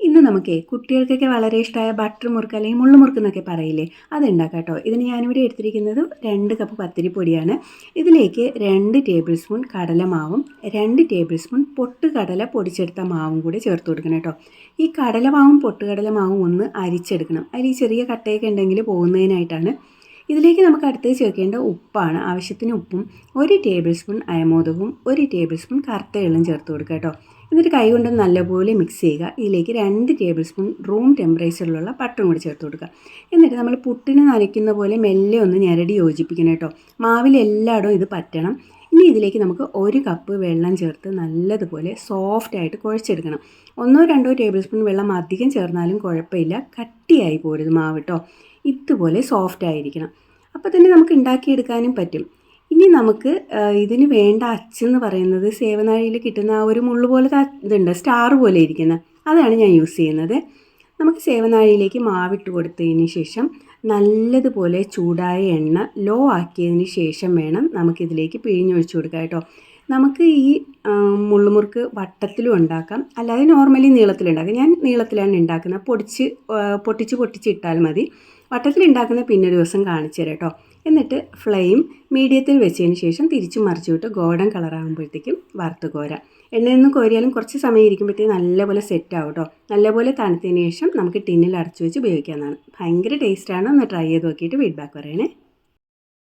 ഇന്ന് നമുക്ക് കുട്ടികൾക്കൊക്കെ വളരെ ഇഷ്ടമായ ബട്ടർ മുറുക്ക് അല്ലെങ്കിൽ മുള്ളുമുറുക്ക് എന്നൊക്കെ പറയില്ലേ അത് ഉണ്ടാക്കാം കേട്ടോ. ഇതിന് ഞാനിവിടെ എടുത്തിരിക്കുന്നത് രണ്ട് കപ്പ് പത്തിരിപ്പൊടിയാണ്. ഇതിലേക്ക് രണ്ട് ടേബിൾ സ്പൂൺ കടലമാവും രണ്ട് ടേബിൾ സ്പൂൺ പൊട്ടുകടല പൊടിച്ചെടുത്ത മാവും കൂടി ചേർത്ത് കൊടുക്കണം കേട്ടോ. ഈ കടലമാവും പൊട്ടുകടലമാവും ഒന്ന് അരിച്ചെടുക്കണം. അതിൽ ചെറിയ കട്ടയൊക്കെ ഉണ്ടെങ്കിൽ പോകുന്നതിനായിട്ടാണ് ഇതിലേക്ക് നമുക്ക് അടുത്തത് ചേർക്കേണ്ട ഉപ്പാണ്. ആവശ്യത്തിന് ഉപ്പും ഒരു ടേബിൾ സ്പൂൺ അയമോദകവും ഒരു ടേബിൾ സ്പൂൺ കറുത്ത എള്ളും ചേർത്ത് കൊടുക്കുക കേട്ടോ. എന്നിട്ട് കൈ കൊണ്ട് നല്ലപോലെ മിക്സ് ചെയ്യുക. ഇതിലേക്ക് രണ്ട് ടേബിൾ സ്പൂൺ റൂം ടെമ്പറേച്ചറിലുള്ള പട്ടും കൂടി ചേർത്ത് കൊടുക്കുക. എന്നിട്ട് നമ്മൾ പുട്ടിന് നനയ്ക്കുന്ന പോലെ മെല്ലെ ഒന്ന് ഞരടി യോജിപ്പിക്കണം കേട്ടോ. മാവിൽ എല്ലായിടവും ഇത് പറ്റണം. ഇനി ഇതിലേക്ക് നമുക്ക് ഒരു കപ്പ് വെള്ളം ചേർത്ത് നല്ലതുപോലെ സോഫ്റ്റായിട്ട് കുഴച്ചെടുക്കണം. ഒന്നോ രണ്ടോ ടേബിൾ സ്പൂൺ വെള്ളം അധികം ചേർന്നാലും കുഴപ്പമില്ല. കട്ടിയായി പോരുത് മാവ് കേട്ടോ ഇതുപോലെ സോഫ്റ്റ് ആയിരിക്കണം. അപ്പോൾ തന്നെ നമുക്ക് ഉണ്ടാക്കിയെടുക്കാനും പറ്റും. ഇനി നമുക്ക് ഇതിന് വേണ്ട അച്ചെന്ന് പറയുന്നത് സേവനാഴിയിൽ കിട്ടുന്ന ആ ഒരു മുള്ളു പോലത്തെ ഇതുണ്ട് സ്റ്റാർ പോലെ ഇരിക്കുന്ന. അതാണ് ഞാൻ യൂസ് ചെയ്യുന്നത്. നമുക്ക് സേവനാഴിയിലേക്ക് മാവിട്ട് കൊടുത്തതിന് ശേഷം നല്ലതുപോലെ ചൂടായ എണ്ണ ലോ ആക്കിയതിന് ശേഷം വേണം നമുക്കിതിലേക്ക് പിഴിഞ്ഞൊഴിച്ചു കൊടുക്കാം കേട്ടോ. നമുക്ക് ഈ മുള്ളുമുറുക്ക് വട്ടത്തിലും ഉണ്ടാക്കാം. അല്ലാതെ നോർമലി നീളത്തിലുണ്ടാക്കാം. ഞാൻ നീളത്തിലാണ് ഉണ്ടാക്കുന്നത്. പൊടിച്ച് പൊട്ടിച്ച് പൊട്ടിച്ചിട്ടാൽ മതി. വട്ടത്തിൽ ഉണ്ടാക്കുന്ന പിന്നെ ദിവസം കാണിച്ചു തരാം കേട്ടോ. എന്നിട്ട് ഫ്ലെയിം മീഡിയത്തിൽ വെച്ചതിന് ശേഷം തിരിച്ചു മറിച്ചു വിട്ട് ഗോൾഡൻ കളറാകുമ്പോഴത്തേക്കും വറുത്ത് കോരാം. എണ്ണയിൽ നിന്ന് കോരിയാലും കുറച്ച് സമയം ഇരിക്കുമ്പോഴത്തേക്കും നല്ലപോലെ സെറ്റ് ആവും കേട്ടോ. നല്ലപോലെ തണുത്തതിന് ശേഷം നമുക്ക് ടിന്നിൽ അടച്ചു വെച്ച് ഉപയോഗിക്കാവുന്നതാണ്. ഭയങ്കര ടേസ്റ്റാണ് ഒന്ന് ട്രൈ ചെയ്ത് നോക്കിയിട്ട് ഫീഡ്ബാക്ക് പറയണേ.